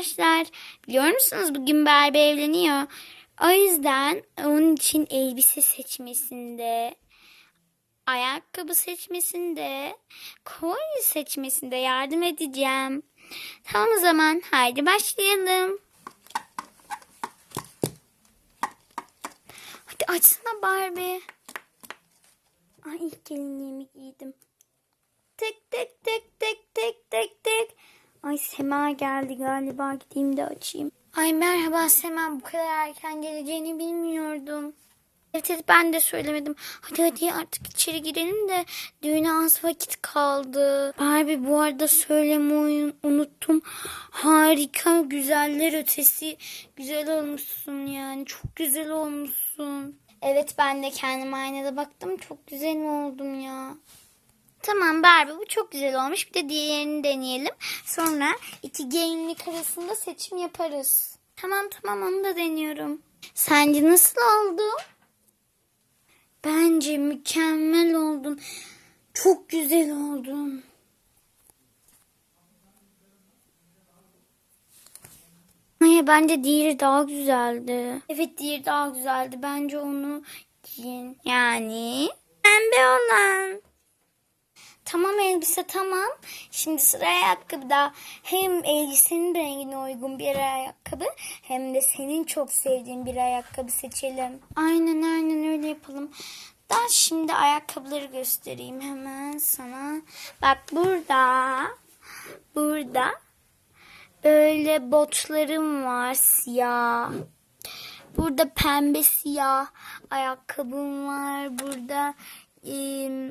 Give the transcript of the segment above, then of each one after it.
arkadaşlar. Biliyor musunuz bugün Barbie evleniyor. O yüzden onun için elbise seçmesinde, ayakkabı seçmesinde, kolye seçmesinde yardım edeceğim. Tamam o zaman haydi başlayalım. Hadi açsana Barbie. Ay ilk gelinliğimi giydim. Tek tek tek Ay Sema geldi galiba gideyim de açayım. Ay merhaba Sema bu kadar erken geleceğini bilmiyordum. Evet evet ben de söylemedim. Hadi hadi artık içeri girelim de düğüne az vakit kaldı. Barbie bu arada söylemeyi unuttum. Harika güzeller ötesi güzel olmuşsun yani çok güzel olmuşsun. Evet ben de kendime aynada baktım çok güzel oldum ya. Tamam Barbie bu çok güzel olmuş. Bir de diğerini deneyelim. Sonra iki gelinlik arasında seçim yaparız. Tamam tamam onu da deniyorum. Sence nasıl oldu? Bence mükemmel oldun. Çok güzel oldun. Hayır bence diğeri daha güzeldi. Evet diğeri daha güzeldi. Bence onu giyin. Yani pembe olan. Tamam elbise tamam. Şimdi sıra ayakkabıda. Hem elbisenin rengine uygun bir ayakkabı hem de senin çok sevdiğin bir ayakkabı seçelim. Aynen aynen öyle yapalım. Ben şimdi ayakkabıları göstereyim hemen sana. Bak burada. Burada. Böyle botlarım var siyah. Burada pembe siyah ayakkabım var. Burada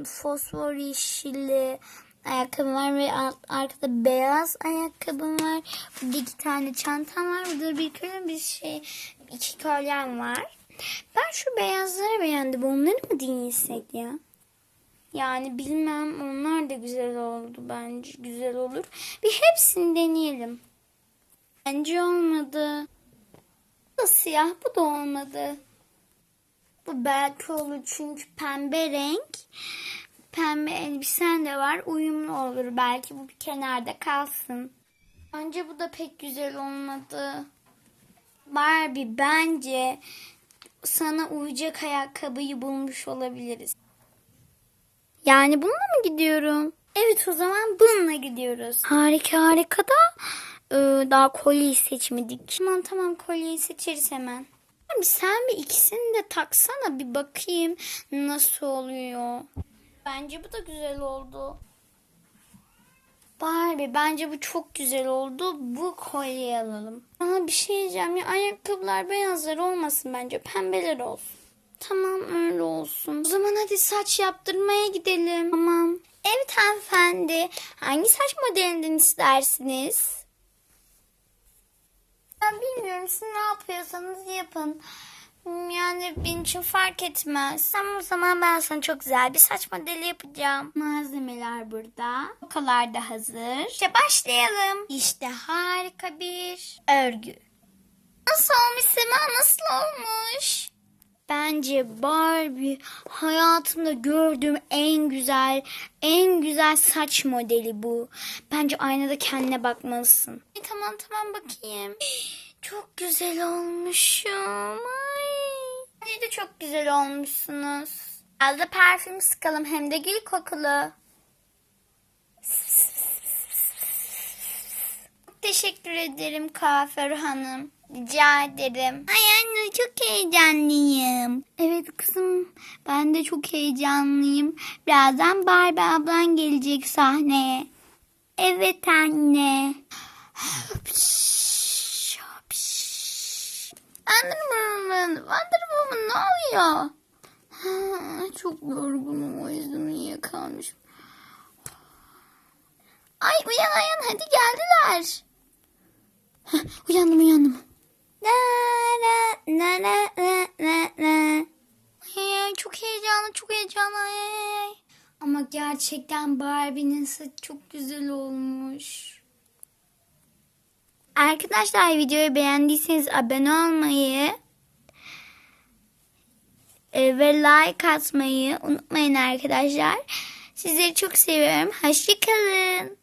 fosfor yeşilli ayakkabım var ve arkada beyaz ayakkabım var. Burada iki tane çantam var. Burada bir kolye bir şey iki kolyem var. Ben şu beyazları beğendim. Onları mı dinlesek ya? Yani bilmem onlar da güzel oldu bence güzel olur. Bir hepsini deneyelim. Bence olmadı. Bu da siyah bu da olmadı. Bu belki olur çünkü pembe renk. Pembe elbisen de var. Uyumlu olur. Belki bu bir kenarda kalsın. Bence bu da pek güzel olmadı. Barbie bence sana uyacak ayakkabıyı bulmuş olabiliriz. Yani bununla mı gidiyorum? Evet o zaman bununla gidiyoruz. Harika harika da e, daha kolyeyi seçmedik. Tamam tamam kolyeyi seçeriz hemen. Abi sen bir ikisini de taksana bir bakayım nasıl oluyor. Bence bu da güzel oldu. Barbie bence bu çok güzel oldu. Bu kolyeyi alalım. Ama bir şey diyeceğim ya ayakkabılar beyazlar olmasın bence pembeler olsun. Tamam öyle olsun. O zaman hadi saç yaptırmaya gidelim. Tamam. Evet hanımefendi. Hangi saç modelinden istersiniz? Bilmiyorum siz ne yapıyorsanız yapın. Yani benim için fark etmez. Tamam o zaman ben sana çok güzel bir saç modeli yapacağım. Malzemeler burada. Tokalar da hazır. İşte başlayalım. İşte harika bir örgü. Nasıl olmuş Sema? Nasıl olmuş? Bence Barbie hayatımda gördüğüm en güzel, en güzel saç modeli bu. Bence aynada kendine bakmalısın. E, tamam tamam bakayım. Çok güzel olmuşum. Ay. Bence de çok güzel olmuşsunuz. Biraz da parfüm sıkalım hem de gül kokulu. Teşekkür ederim kuaför hanım. Rica ederim. Ay anne çok heyecanlıyım. Evet kızım ben de çok heyecanlıyım. Birazdan Barbie ablan gelecek sahneye. Ha, çok yorgunum o yüzden uyuyakalmışım. Ay uyan uyan hadi geldiler. Uyandım uyandım. Na na na na na na. Ay, çok heyecanlı çok heyecanlı. Ay. Ama gerçekten Barbie'nin saçı çok güzel olmuş. Arkadaşlar videoyu beğendiyseniz abone olmayı e, ve like atmayı unutmayın arkadaşlar. Sizleri çok seviyorum. Hoşçakalın.